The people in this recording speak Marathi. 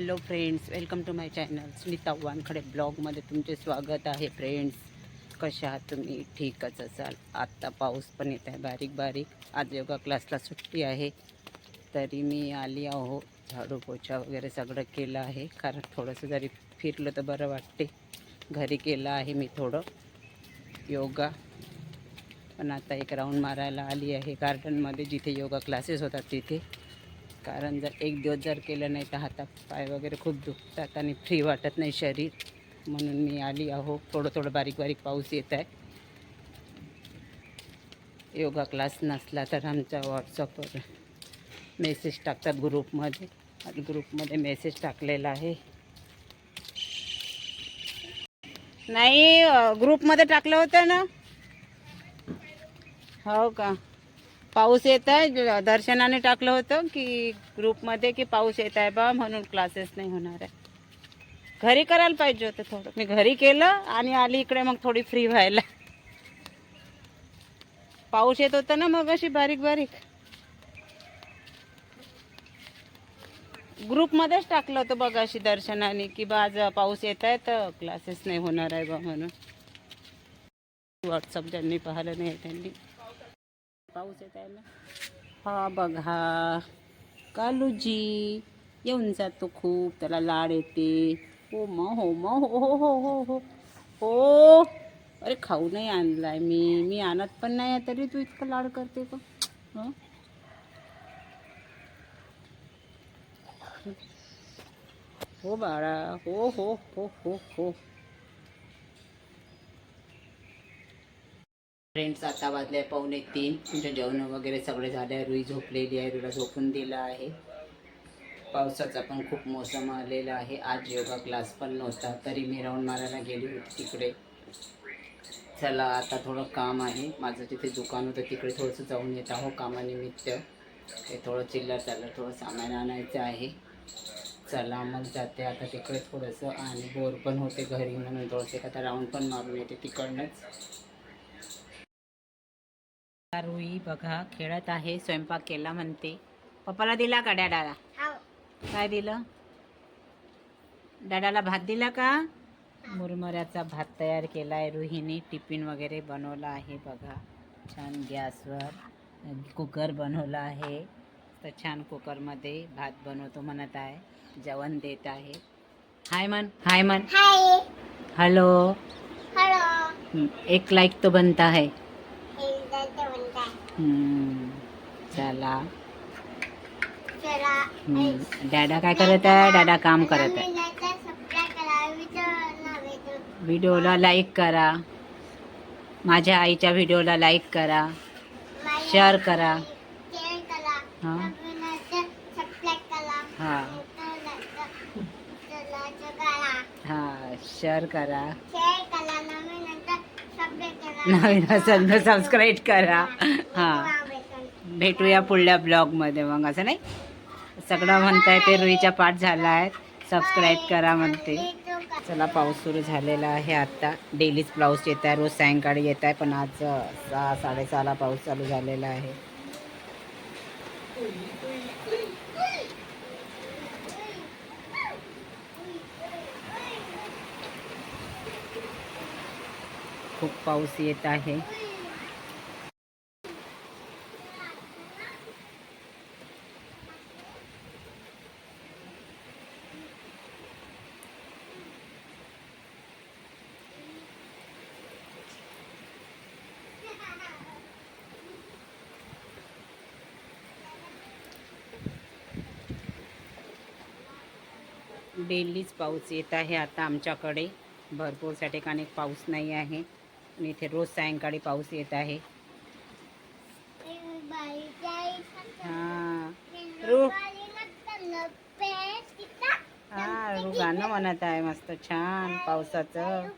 Hello friends welcome to my channel Smita Wankhede ब्लॉगमध्ये तुमचे स्वागत आहे फ्रेंड्स कशा आहात तुम्ही? ठीकच असाल. आत्ता पाऊस पण येत आहे बारीक बारीक. आज योगा क्लासला सुट्टी आहे. तरी मी आली आहो. झाडू पोछा वगैरे सगळं केलं आहे. कारण थोडंसं जरी फिरलं तर बरं वाटते. घरी केलं आहे मी थोडं. योगा. पण आता एक राऊंड मारायला आली आहे. गार्डनमध्ये जिथे योगा क्लासेस होतात तिथे. कारण जर एक दिवस जर केलं नाही तर हातात पाय वगैरे खूप दुखतात आणि फ्री वाटत नाही शरीर. म्हणून मी आली आहो थोडं थोडं बारीक बारीक पाऊस येत आहे. योगा क्लास नसला तर आमच्या व्हॉट्सअपवर मेसेज टाकतात ग्रुपमध्ये आणि ग्रुपमध्ये मेसेज टाकलेला आहे. नाही ग्रुपमध्ये टाकलं होतं ना? हो का? पाऊस येत आहे. दर्शनाने टाकलं होतं की ग्रुपमध्ये की पाऊस येत आहे बा म्हणून क्लासेस नाही होणार आहे. घरी करायला पाहिजे होतं थोडं. मी घरी केलं आणि आली इकडे मग थोडी फ्री व्हायला. पाऊस येत होता ना मग अशी बारीक बारीक. ग्रुपमध्येच टाकलं होतं बघ अशी दर्शनाने की बा आज पाऊस येत आहे तर क्लासेस नाही होणार आहे बा म्हणून. व्हॉट्सअप ज्यांनी पाहिलं नाही त्यांनी. पाऊस येत आहे ना? हा बघा. कालूजी येऊन जातो खूप. त्याला लाड येते. हो म हो म हो हो हो हो हो. हो. अरे खाऊ नाही आणलाय मी. मी आणत पण नाही आहे तरी तू इतकं लाड करते का? हं? हो बाळा. हो हो हो हो हो. फ्रेंड्स आता वाजले पावणे तीन. म्हणजे जेवण वगैरे सगळे झाले आहे. रुई झोपलेली आहे. रुईला झोपून दिला आहे. पावसाचा पण खूप मोसम आलेला आहे. आज योगा क्लास पण नव्हता. तरी मी राऊंड मारायला गेली होती तिकडे. चला आता थोडं काम आहे. माझं तिथे दुकान होतं तिकडे थोडंसं जाऊन येत आहो कामानिमित्त. ते थोडं चिल्लर चाललं थोडं सामान आणायचं आहे. चला मग जाते आता तिकडे थोडंसं. आणि बोर पण होते घरी म्हणून थोडंसं आता राऊंड पण मारून येते तिकडनंच. रुई बघा खेळत आहे स्वयंपाक केला म्हणते. पप्पाला दिला का डॅडाला? काय दिलं? डॅडाला भात दिला का? मुरमुऱ्याचा भात तयार केला आहे रुहीने टिफिन वगैरे बनवला आहे बघा. छान गॅसवर कुकर बनवला आहे. तर छान कुकरमध्ये भात बनवतो म्हणत आहे. जेवण देत आहे. हाय मन हाय मन हाय. हॅलो. एक लाईक तो बनता है. हम्म, चला. हम्म, डॅडा काय करत आहे? डॅडा काम करत आहे. व्हिडिओला लाईक करा. माझ्या आईच्या व्हिडिओला लाईक करा. शेअर करा. हां. हां. हां शेअर करा नवीन नंतर सबस्क्राईब करा नवीन असेल तर सबस्क्राईब करा. हां. भेटूया पुढल्या ब्लॉगमध्ये मग असं नाही? सगळं म्हणताय ते रुईचा पाठ झाला आहे. सबस्क्राईब करा म्हणते. चला पाऊस सुरू झालेला आहे आत्ता डेलीच पाऊस येत आहे रोज सायंकाळी येत आहे पण आज सहा साडेसहाला पाऊस चालू झालेला आहे. खूप पाऊस येत आहे. डेलीच पाऊस येत आहे आता आमच्याकडे. भरपूरच्या ठिकाणी पाऊस नाही आहे. आणि इथे रोज सायंकाळी पाऊस येत आहे. हां. रू. हा रू गाणं म्हणत आहे मस्त छान पावसाचं.